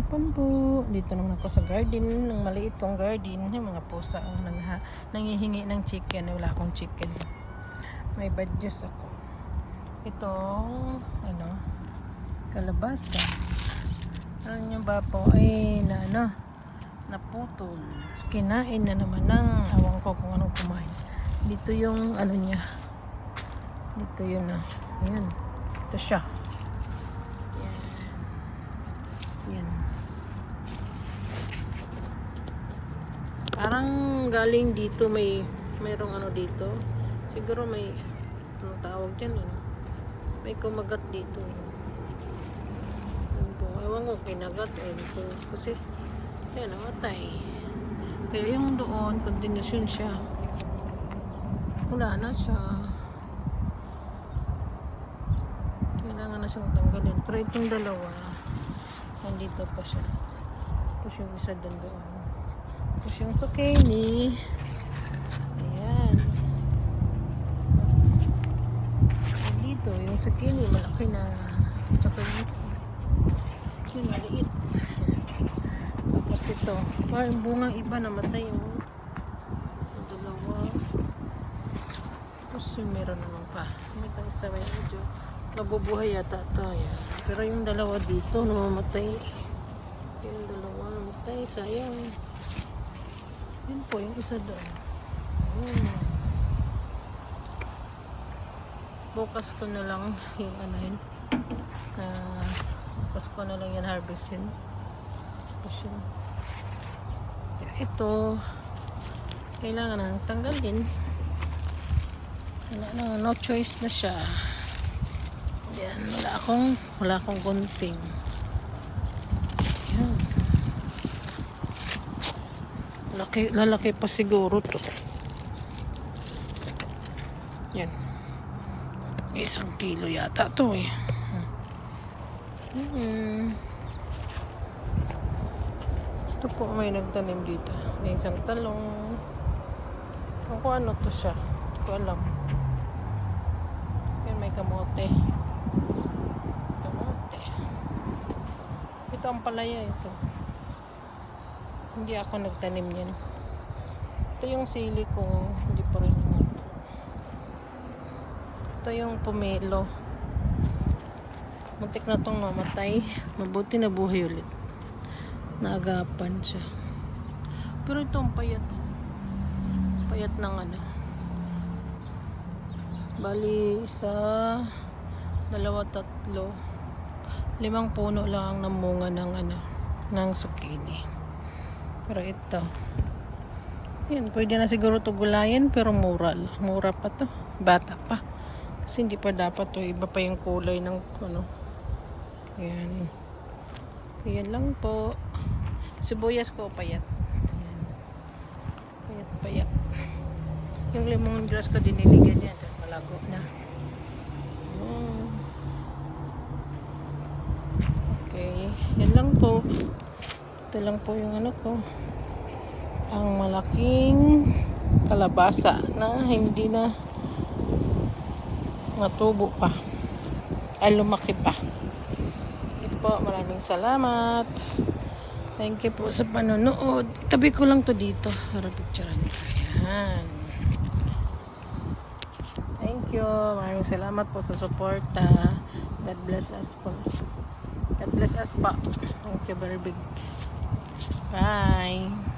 hapon po. Dito naman ako sa garden, ng maliit kong garden. Yung mga pusa ang nangha, nangihingi ng chicken. Wala akong chicken. May bad juice ako. Itong, ano, kalabasa. Ano yung ba po? Ay, na ano, naputol. Kinain na naman ng awang ko kung anong kumain. Dito yung, ano niya. Dito yun na. Ayan. Ito siya. Yan. Parang galing dito may mayroong ano dito. Siguro may ano tawag dyan ano. May kumagat dito. Ano po, ewan ko kinagat o ito. Kasi yan namatay. Kaya yung doon, continuation siya. Wala na siya. Kailangan na siyang tanggalin. Pero itong dalawa, nandito pa siya. Tapos yung isa doon doon. Tapos yung zucchini. Ayan. Dito, yung zucchini, malaki na. Tsaka yung. Yun, maliit. Tapos ito. Ah, yung bunga iba namatay yung yung dalawa. Tapos yung meron naman pa. May tang isa may medyo nabubuhay yata ito. Ayan. Pero yung dalawa dito namamatay. Yung dalawa namatay. Sayang. Yun po, yung isa doon. Ayan. Bukas ko na lang yung ano yun. Ah, bukas ko na lang yan harvest yun. Tapos yun. Ito, kailangan na tanggalin. Wala na, no choice na siya. Yan, wala akong, wala akong gunting. Yan. Laki, lalaki pa siguro to. Yan. Isang kilo yata to eh. Hmm. Ito po may nagtanim dito. May isang talong. Kung ano to siya. Hindi ko alam. Yan may kamote. Kamote. Ito ang palaya ito. Hindi ako nagtanim yan. Ito yung sili ko. Hindi pa rin. Ito yung pomelo. Muntik na tong mamatay. Mabuti na buhay ulit. Naagapan siya. Pero ito ang payat. Payat ng ano. Bali, isa, dalawa, tatlo. Limang puno lang ang namunga ng ano, ng zucchini. Pero ito. Yan, pwede na siguro to gulayan pero mura. Mura pa to. Bata pa. Kasi hindi pa dapat to. Iba pa yung kulay ng ano. Yan. Yan lang po. Sibuyas ko payat. Yan. Payat, payat. Yung lemon grass ko diniligan yan. Malago na. Okay. Yan lang po. Ito lang po yung ano ko. Ang malaking kalabasa na hindi na natubo pa. Ay, lumaki pa. Ito po, maraming salamat. Thank you po sa panonood. Tabi ko lang to dito para picturean. Ayan. Thank you. Maraming salamat po sa suporta. God bless us po. God bless us po. Thank you very big. Bye.